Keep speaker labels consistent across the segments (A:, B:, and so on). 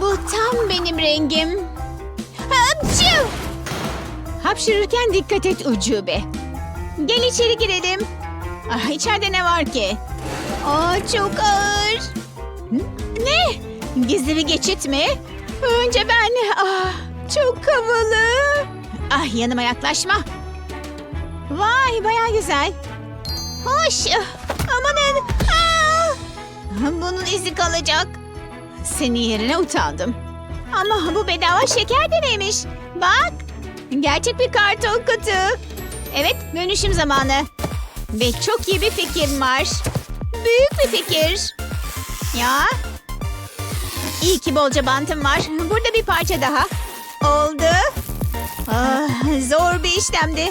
A: Bu tam benim rengim. Hapşu! Hapşırırken dikkat et ucube. Gel içeri girelim. Ah, içeride ne var ki? Aa, çok ağır. Ne? Gizli bir geçit mi? Önce ben. Ah, çok havalı. Ah yanıma yaklaşma. Vay baya güzel. Hoş. Amanın. Ah! Bunun izi kalacak. Senin yerine utandım. Ama bu bedava şeker deneymiş. Bak. Gerçek bir karton kutu. Evet dönüşüm zamanı. Ve çok iyi bir fikrim var. Büyük bir fikir. Ya. İyi ki bolca bantım var. Burada bir parça daha. Oldu. Ah, zor bir işlemdi.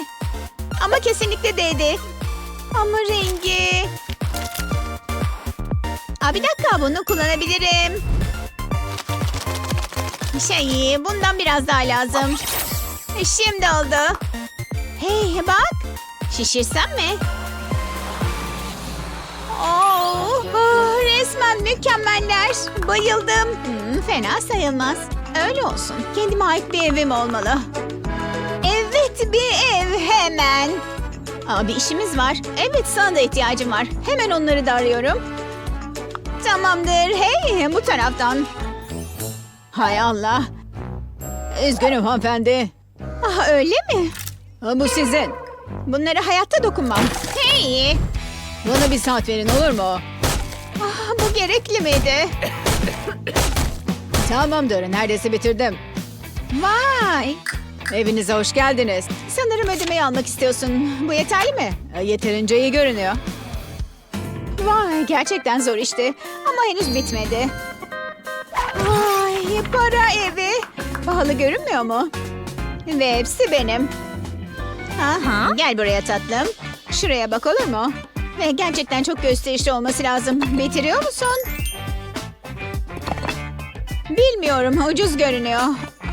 A: Ama kesinlikle değdi. Ama rengi... Aa, bir dakika bunu kullanabilirim. Şey bundan biraz daha lazım. E, Şimdi oldu. Hey bak. Şişirsem mi? Oo, oh, resmen mükemmeller. Bayıldım. Hmm, fena sayılmaz. Öyle olsun. Kendime ait bir evim olmalı. Evet bir ev hemen. Aa, bir işimiz var. Evet sana da ihtiyacım var. Hemen onları da arıyorum. Tamamdır. Hey bu taraftan. Hay Allah.
B: Üzgünüm hanımefendi.
A: Ah, öyle mi?
B: Ha, Bu sizin.
A: Bunlara hayatta dokunmam. Hey.
B: Bana bir saat verin olur mu?
A: Ah, bu gerekli miydi?
B: Tamamdır. Neredeyse bitirdim.
A: Vay.
B: Evinize hoş geldiniz.
A: Sanırım ödemeyi almak istiyorsun. Bu yeterli mi?
B: E, Yeterince iyi görünüyor.
A: Vay gerçekten zor işti. Ama henüz bitmedi. Vay para evi. Pahalı görünmüyor mu? Ve hepsi benim. Aha, gel buraya tatlım. Şuraya bak olur mu? Ve gerçekten çok gösterişli olması lazım. Bitiriyor musun? Bilmiyorum ucuz görünüyor.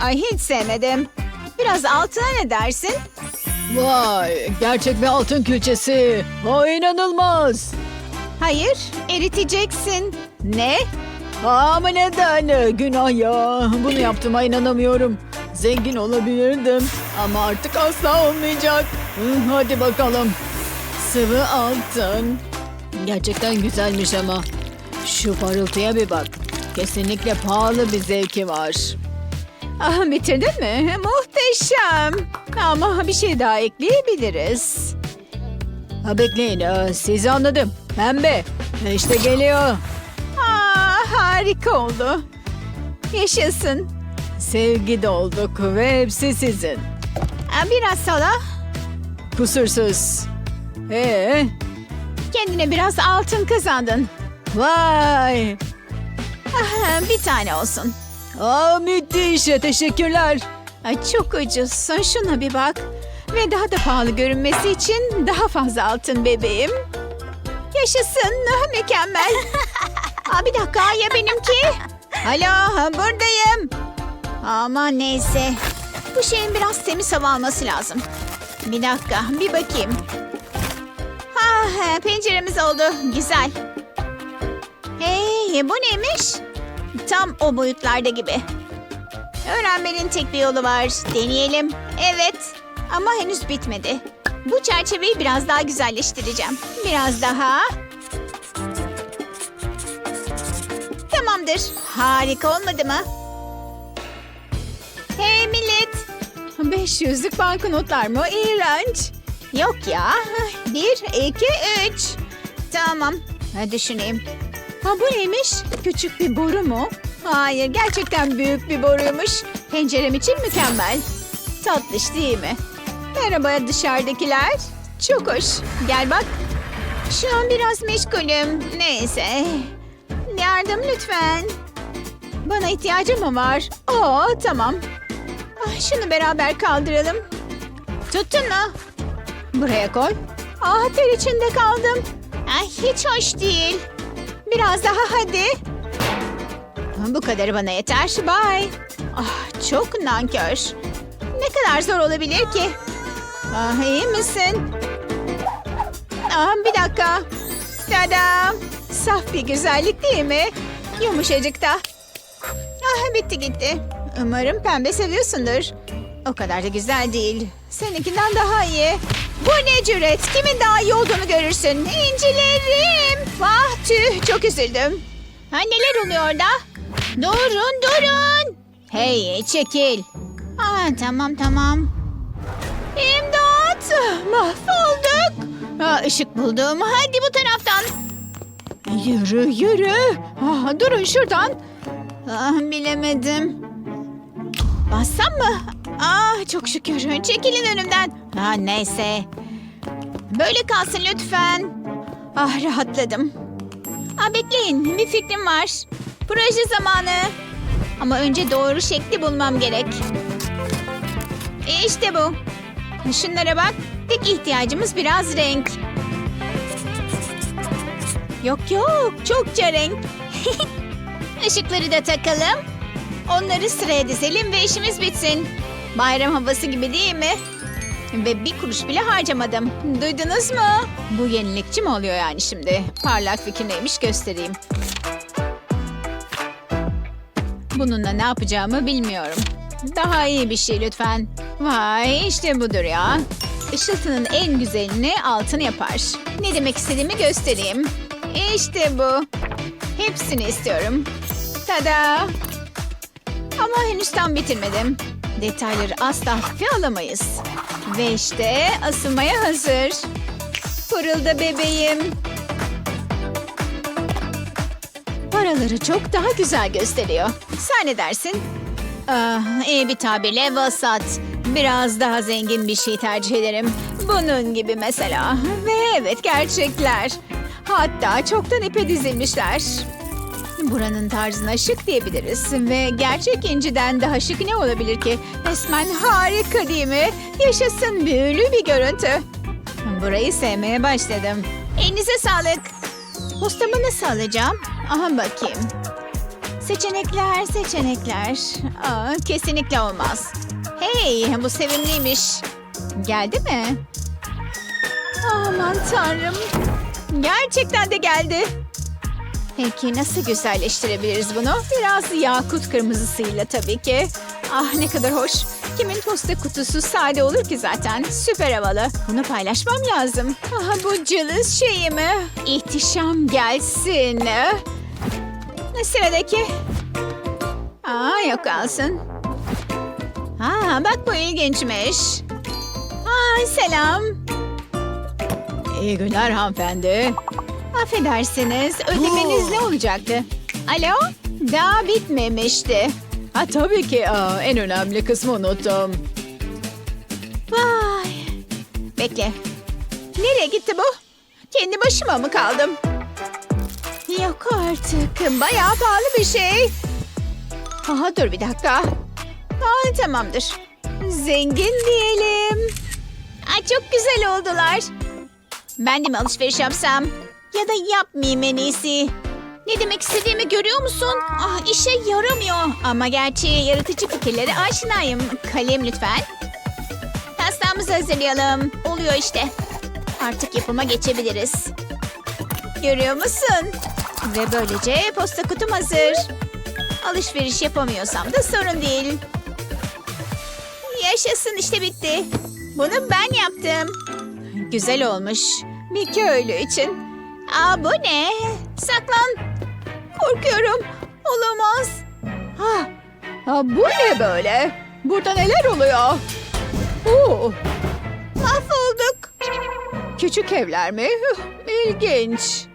A: Ay hiç sevmedim. Biraz altına ne dersin?
B: Vay gerçek bir altın külçesi. O inanılmaz.
A: Hayır eriteceksin. Ne?
B: Ama neden? Günah ya. Bunu yaptığıma inanamıyorum. Zengin olabilirdim. Ama artık asla olmayacak. Hadi bakalım. Sıvı altın. Gerçekten güzelmiş ama. Şu parıltıya bir bak. Kesinlikle pahalı bir zevki var.
A: Ah, bitirdin mi? Muhteşem. Ama bir şey daha ekleyebiliriz.
B: Ha bekleyin, ee, sizi anladım. Pembe. İşte geliyor.
A: Harika oldu. Yaşasın.
B: Sevgi dolduk ve hepsi sizin.
A: Biraz sola.
B: Kusursuz. Ee,
A: Kendine biraz altın kazandın.
B: vay.
A: Ah, bir tane olsun.
B: Aa müthiş. Teşekkürler.
A: Ay, çok ucuzsun. Şuna bir bak. Ve daha da pahalı görünmesi için daha fazla altın bebeğim. Yaşasın. Mükemmel. Aa, bir dakika ya benimki? Alo buradayım. Aman neyse. Bu şeyin biraz temiz hava alması lazım. Bir dakika bir bakayım. Ha, penceremiz oldu. Güzel. Hey bu neymiş? Tam o boyutlarda gibi. Öğrenmenin tek bir yolu var. Deneyelim. Evet. Ama henüz bitmedi. Bu çerçeveyi biraz daha güzelleştireceğim. Biraz daha. Tamamdır. Harika olmadı mı? Hey millet. 500'lük banknotlar mı? İğrenç. Yok ya. Bir, iki, üç. Tamam. Hadi düşüneyim. Ha bu neymiş? Küçük bir boru mu? Hayır, gerçekten büyük bir boruymuş. Pencerem için mükemmel. Tatlış değil mi? Merhaba dışarıdakiler. Çok hoş. Gel bak. Şu an biraz meşgulüm. Neyse. Yardım lütfen. Bana ihtiyacım mı var? Oo tamam. Ah, şunu beraber kaldıralım. Tuttun mu? Buraya koy. Ah ter içinde kaldım. Ay, hiç hoş değil. Biraz daha hadi. Bu kadarı bana yeter. Bye. Ah, çok nankör. Ne kadar zor olabilir ki? Ah, iyi misin? Ah, bir dakika. Tada. Saf bir güzellik değil mi? Yumuşacık da. Ah, bitti gitti. Umarım pembe seviyorsundur. O kadar da güzel değil. Seninkinden daha iyi. Bu ne cüret? Kimin daha iyi olduğunu görürsün. İncilerim. Vah tüh çok üzüldüm. Ha neler oluyor da? Durun durun. Hey çekil. Aa, tamam tamam. İmdat! Mahvolduk. Aa, ışık buldum. Hadi bu taraftan. Yürü yürü. Aa, durun şuradan. Ah, bilemedim. Bassam mı? Ah çok şükür. Çekilin önümden. Ah, neyse. Böyle kalsın lütfen. Ah rahatladım. Ah, bekleyin bir fikrim var. Proje zamanı. Ama önce doğru şekli bulmam gerek. İşte bu. Şunlara bak. Tek ihtiyacımız biraz renk. Yok yok çokça renk. Işıkları da takalım. Onları sıraya dizelim ve işimiz bitsin. Bayram havası gibi değil mi? Ve bir kuruş bile harcamadım. Duydunuz mu? Bu yenilikçi mi oluyor yani şimdi? Parlak fikir neymiş göstereyim. Bununla ne yapacağımı bilmiyorum. Daha iyi bir şey lütfen. Vay işte budur ya. Işıltının en güzelini altın yapar. Ne demek istediğimi göstereyim. İşte bu. Hepsini istiyorum. Tada! Ama henüz tam bitirmedim. Detayları asla hafife alamayız. Ve işte asılmaya hazır. Pırılda bebeğim. Paraları çok daha güzel gösteriyor. Sen ne dersin? Ah, iyi bir tabirle vasat. Biraz daha zengin bir şey tercih ederim. Bunun gibi mesela. Ve evet gerçekler. Hatta çoktan ipe dizilmişler. Buranın tarzına şık diyebiliriz. Ve gerçek inciden daha şık ne olabilir ki? Resmen harika değil mi? Yaşasın büyülü bir görüntü. Burayı sevmeye başladım. Elinize sağlık. Postamı nasıl alacağım? Aha bakayım. Seçenekler, seçenekler. Aa, kesinlikle olmaz. Hey, bu sevimliymiş. Geldi mi? Aman tanrım. Gerçekten de geldi. Peki nasıl güzelleştirebiliriz bunu? Biraz yakut kırmızısıyla tabii ki. Ah ne kadar hoş. Kimin posta kutusu sade olur ki zaten. Süper havalı. Bunu paylaşmam lazım. Ah bu cılız şeyi mi? İhtişam gelsin. Sıradaki. Aa yok kalsın. Aa bak bu ilginçmiş. Aa selam. İyi günler hanımefendi. Affedersiniz, ödemeniz ne olacaktı? Alo? Daha bitmemişti.
B: Ha tabii ki aa, en önemli kısmı unuttum.
A: Vay. Bekle. Nereye gitti bu? Kendi başıma mı kaldım? Yok artık. Bayağı pahalı bir şey. Aha dur bir dakika. Aa, tamamdır. Zengin diyelim. Ay, çok güzel oldular. Ben de mi alışveriş yapsam? Ya da yapmayayım en iyisi. Ne demek istediğimi görüyor musun? Ah işe yaramıyor. Ama gerçi yaratıcı fikirlere aşinayım. Kalem lütfen. Pastamızı hazırlayalım. Oluyor işte. Artık yapıma geçebiliriz. Görüyor musun? Ve böylece posta kutum hazır. Alışveriş yapamıyorsam da sorun değil. Yaşasın işte bitti. Bunu ben yaptım. Güzel olmuş. Bir köylü için. Aa bu ne? Saklan. Korkuyorum. Olamaz.
B: Ha, ha bu ne böyle? Burada neler oluyor? Oo,
A: Mahvolduk.
B: küçük evler mi? İlginç.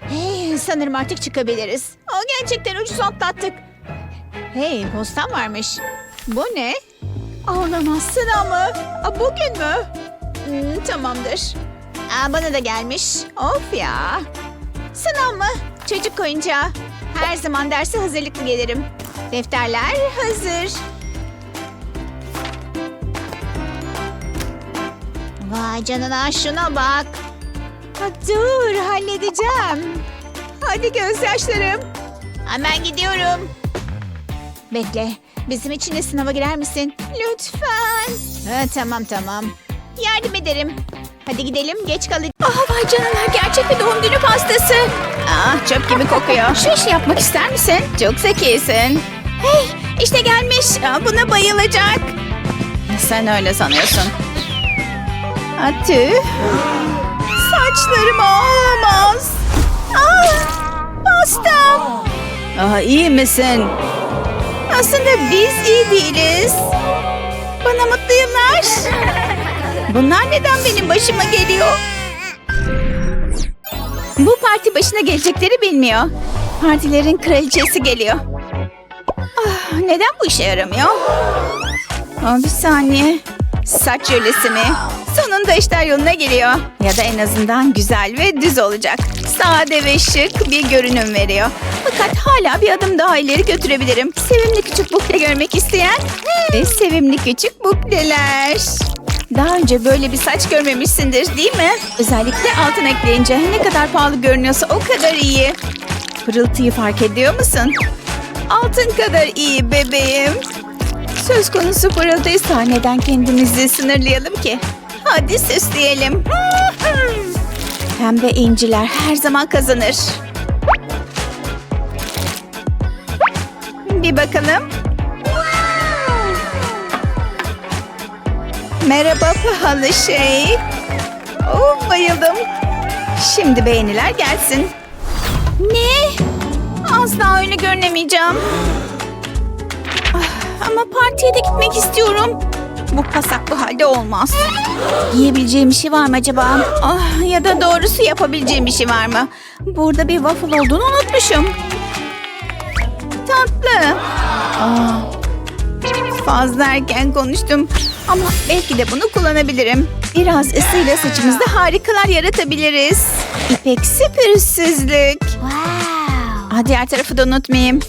A: Hey, sanırım artık çıkabiliriz. Aa, gerçekten ucuz atlattık. Hey, postam varmış. Bu ne? Ağlamazsın ama. Bugün mü? Hmm, tamamdır. Aa, bana da gelmiş. Of ya. Sınav mı? Çocuk oyuncağı. Her zaman derse hazırlıklı gelirim. Defterler hazır. Vay canına şuna bak. Ha, dur halledeceğim. Hadi gözyaşlarım. Hemen gidiyorum. Bekle. Bizim için de sınava girer misin? Lütfen. Ha, tamam tamam. Yardım ederim. Hadi gidelim geç kalacağız. Ah vay canına gerçek bir doğum günü pastası. Ah çöp gibi kokuyor. Şu işi yapmak ister misin? Çok zekisin. Hey işte gelmiş. Aa, buna bayılacak. Sen öyle sanıyorsun. Ah, tüh. Saçlarım olamaz. Ah, pastam.
B: Ah, iyi misin?
A: Aslında biz iyi değiliz. Bana mutlu yıllar. Bunlar neden benim başıma geliyor? Bu parti başına gelecekleri bilmiyor. Partilerin kraliçesi geliyor. Ah, neden bu işe yaramıyor? Aa, bir saniye. Saç jölesi mi? Sonunda işler yoluna geliyor. Ya da en azından güzel ve düz olacak. Sade ve şık bir görünüm veriyor. Fakat hala bir adım daha ileri götürebilirim. Sevimli küçük bukle görmek isteyen ve sevimli küçük bukleler. Daha önce böyle bir saç görmemişsindir değil mi? Özellikle altın ekleyince ne kadar pahalı görünüyorsa o kadar iyi. Pırıltıyı fark ediyor musun? Altın kadar iyi bebeğim. Söz konusu pırıldıysa neden kendimizi sınırlayalım ki? Hadi süsleyelim. Pembe inciler her zaman kazanır. Bir bakalım. Merhaba pahalı şey. Oh, bayıldım. Şimdi beğeniler gelsin. Ne? Asla öyle görünemeyeceğim. Ah, Ama partiye de gitmek istiyorum. Bu pasaklı halde olmaz. Yiyebileceğim bir şey var mı acaba? Ah, ya da doğrusu yapabileceğim bir şey var mı? Burada bir waffle olduğunu unutmuşum. Tatlı. Ah, fazla erken konuştum. Ama belki de bunu kullanabilirim. Biraz ısıyla saçımızda harikalar yaratabiliriz. İpeksi pürüzsüzlük. Aa, diğer tarafı da unutmayayım.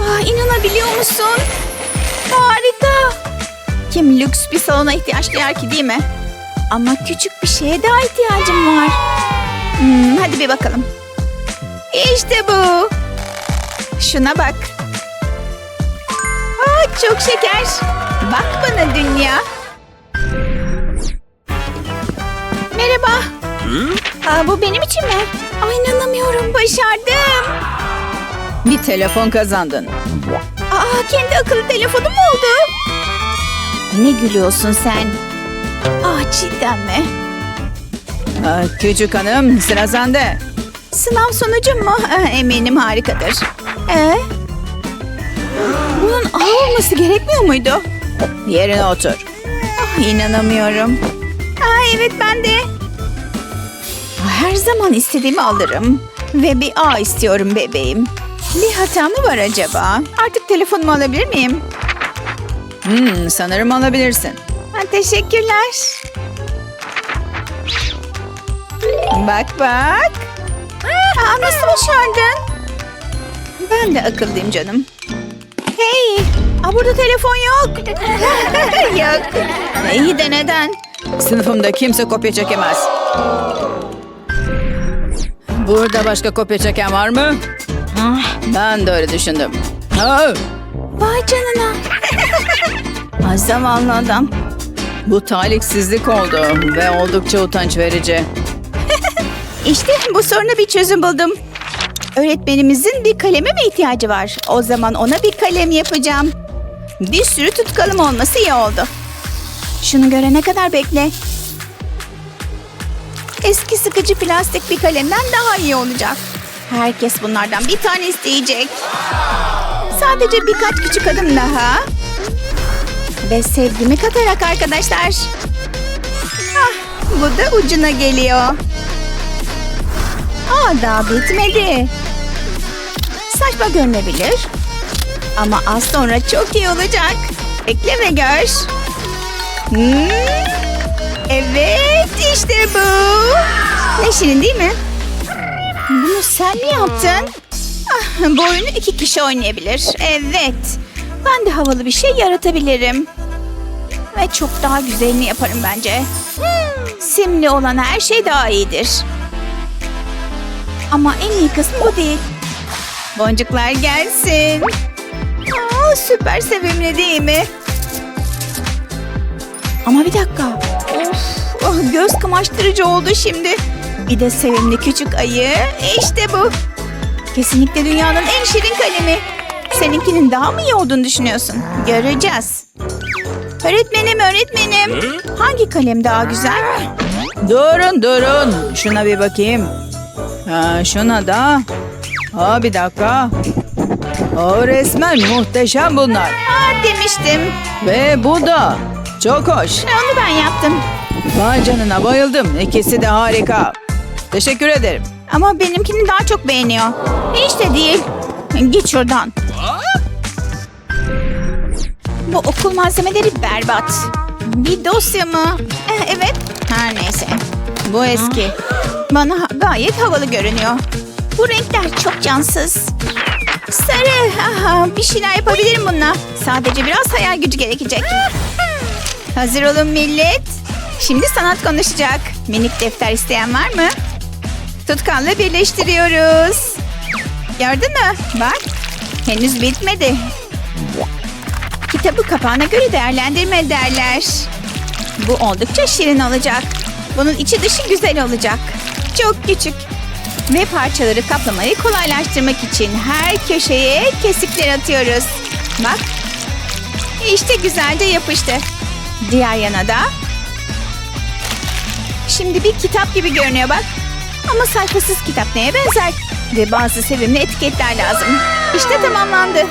A: Aa, inanabiliyor musun? Harika. Kim lüks bir salona ihtiyaç duyar ki değil mi? Ama küçük bir şeye daha ihtiyacım var. Hmm, hadi bir bakalım. İşte bu. Şuna bak. Aa, çok şeker. Bak bana dünya. Merhaba. Aa, bu benim için mi? Ay inanamıyorum başardım.
B: Bir telefon kazandın.
A: Aa kendi akıllı telefonum oldu. Ne gülüyorsun sen? Aa cidden mi?
B: Ah, küçük hanım sıra sende.
A: Sınav sonucum mu? Eminim harikadır. Ee? Bunun A olması gerekmiyor muydu?
B: Yerine otur.
A: Ah, inanamıyorum. Aa, evet ben de. Ah, Her zaman istediğimi alırım. Ve bir A istiyorum bebeğim. Bir hata mı var acaba? Artık telefonumu alabilir miyim?
B: Hmm, sanırım alabilirsin.
A: Ha, teşekkürler. Bak bak. Aa, nasıl başardın? Ben de akıllıyım canım. Hey, aa, burada telefon yok. yok. İyi de neden?
B: Sınıfımda kimse kopya çekemez. Burada başka kopya çeken var mı? Ben de öyle düşündüm. Ha,
A: Vay canına. Ay zavallı adam.
B: bu talihsizlik oldu ve oldukça utanç verici.
A: İşte bu soruna bir çözüm buldum. Öğretmenimizin bir kaleme mi ihtiyacı var? O zaman ona bir kalem yapacağım. Bir sürü tutkalım olması iyi oldu. Şunu görene kadar bekle. Eski sıkıcı plastik bir kalemden daha iyi olacak. Herkes bunlardan bir tane isteyecek. Sadece birkaç küçük adım daha. Ve sevgimi katarak arkadaşlar. Ah, bu da ucuna geliyor. Aa daha bitmedi. Saçma görünebilir. Ama az sonra çok iyi olacak. Bekle ve gör. Hmm, Evet işte bu. Ne değil mi? Bunu sen mi yaptın? Ah, bu oyunu iki kişi oynayabilir. Evet. Ben de havalı bir şey yaratabilirim. Ve çok daha güzelini yaparım bence. Simli olan her şey daha iyidir. Ama en iyi kısmı bu değil. Boncuklar gelsin. Aa, süper sevimli değil mi? Ama bir dakika. Of, oh, göz kamaştırıcı oldu şimdi. Bir de sevimli küçük ayı. İşte bu. Kesinlikle dünyanın en şirin kalemi. Seninkinin daha mı iyi olduğunu düşünüyorsun? Göreceğiz. Öğretmenim, öğretmenim. Hangi kalem daha güzel?
B: Durun durun. Şuna bir bakayım. Ha, şuna da. Ha bir dakika. O resmen muhteşem bunlar.
A: Aa, demiştim.
B: Ve bu da. Çok hoş.
A: Onu ben yaptım.
B: Vay canına bayıldım. İkisi de harika. Teşekkür ederim.
A: Ama benimkini daha çok beğeniyor. Hiç de değil. Git şuradan. Bu okul malzemeleri berbat. Bir dosya mı? Eh, evet. Her neyse. Bu eski. Bana gayet havalı görünüyor. Bu renkler çok cansız. Sarı. Aha, bir şeyler yapabilirim bununla. Sadece biraz hayal gücü gerekecek. Hazır olun millet. Şimdi sanat konuşacak. Minik defter isteyen var mı? Tutkalla birleştiriyoruz. Gördün mü? Bak. Henüz bitmedi. Kitabı kapağına göre değerlendirme derler. Bu oldukça şirin olacak. Bunun içi dışı güzel olacak. Çok küçük. Ve parçaları kaplamayı kolaylaştırmak için her köşeye kesikler atıyoruz. Bak. İşte güzelce yapıştı. Diğer yana da. Şimdi bir kitap gibi görünüyor bak. Ama sayfasız kitap neye benzer? Ve bazı sevimli etiketler lazım. İşte tamamlandı.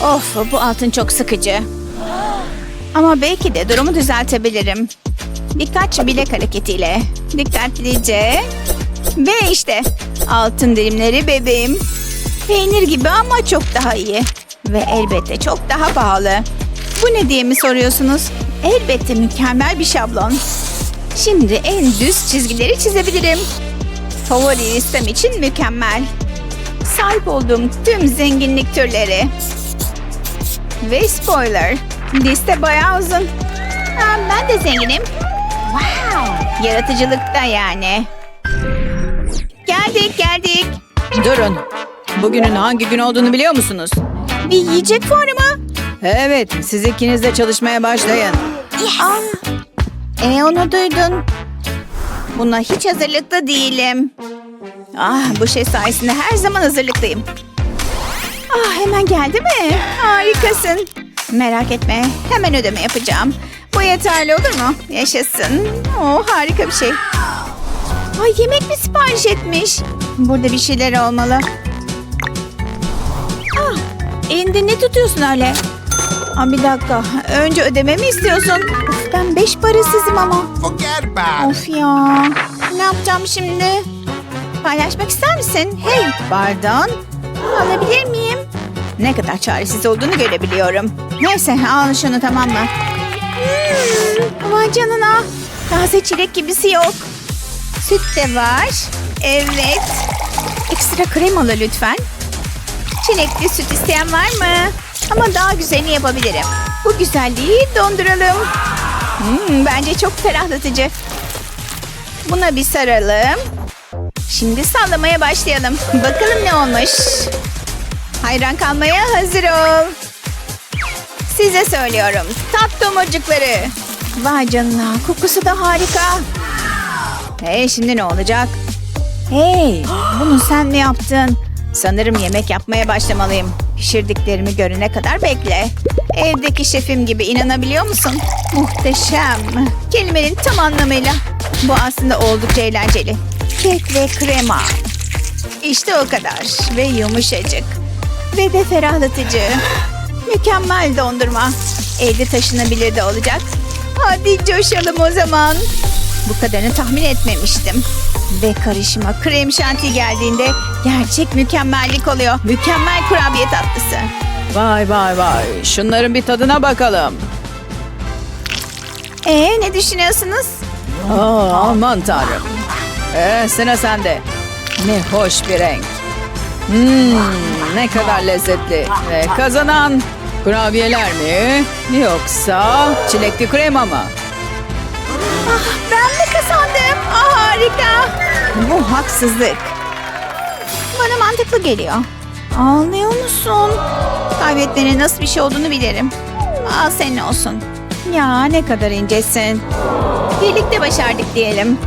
A: Of bu altın çok sıkıcı. Ama belki de durumu düzeltebilirim. Birkaç bilek hareketiyle. Dikkatlice. Ve işte altın dilimleri bebeğim. Peynir gibi ama çok daha iyi. Ve elbette çok daha pahalı. Bu ne diye mi soruyorsunuz? Elbette mükemmel bir şablon. Şimdi en düz çizgileri çizebilirim. Favori listem için mükemmel. Sahip olduğum tüm zenginlik türleri. Ve spoiler. Liste bayağı uzun. Ben de zenginim. Wow. Yaratıcılıkta yani. Geldik geldik.
B: Durun. Bugünün hangi gün olduğunu biliyor musunuz?
A: Bir yiyecek fuarı mı?
B: Evet, siz ikiniz de çalışmaya başlayın.
A: Aa, e onu duydun. Buna hiç hazırlıklı değilim. Ah bu şey sayesinde her zaman hazırlıklıyım. Ah hemen geldi mi? Harikasın. Merak etme hemen ödeme yapacağım. Bu yeterli olur mu? Yaşasın. Oh harika bir şey. Ay yemek mi sipariş etmiş? Burada bir şeyler olmalı. Ah elinde ne tutuyorsun öyle? Aa, bir dakika. Önce ödeme mi istiyorsun? Of, ben beş parasızım ama. Of ya. Ne yapacağım şimdi? Paylaşmak ister misin? Hey pardon. Alabilir miyim? Ne kadar çaresiz olduğunu görebiliyorum. Neyse al şunu tamam mı? Hmm, vay canına. Taze çilek gibisi yok. Süt de var. Evet. Ekstra kremalı lütfen. Çilekli süt isteyen var mı? Ama daha güzelini yapabilirim. Bu güzelliği donduralım. Hmm, bence çok ferahlatıcı. Buna bir saralım. Şimdi sallamaya başlayalım. Bakalım ne olmuş. Hayran kalmaya hazır ol. Size söylüyorum. Tat tomurcukları. Vay canına kokusu da harika. Hey şimdi ne olacak? Hey bunu sen mi yaptın? Sanırım yemek yapmaya başlamalıyım. Pişirdiklerimi görene kadar bekle. Evdeki şefim gibi inanabiliyor musun? Muhteşem. Kelimenin tam anlamıyla. Bu aslında oldukça eğlenceli. Kek ve krema. İşte o kadar. Ve yumuşacık. Ve de ferahlatıcı. Mükemmel dondurma. Elde taşınabilir de olacak. Hadi coşalım o zaman. Bu kadarını tahmin etmemiştim. Ve karışıma krem şanti geldiğinde gerçek mükemmellik oluyor. Mükemmel kurabiye tatlısı.
B: Vay vay vay. Şunların bir tadına bakalım.
A: Ee ne düşünüyorsunuz?
B: Aa, aman tanrım. Ee, sıra sende. Ne hoş bir renk. Hmm, ne kadar lezzetli. Ve kazanan kurabiyeler mi? Yoksa çilekli krema mı?
A: Ben de kazandım. Ah, harika. Bu haksızlık. Bana mantıklı geliyor. Ağlıyor musun? Kaybetmenin nasıl bir şey olduğunu bilirim. Al senin olsun. Ya ne kadar incesin. Birlikte başardık diyelim.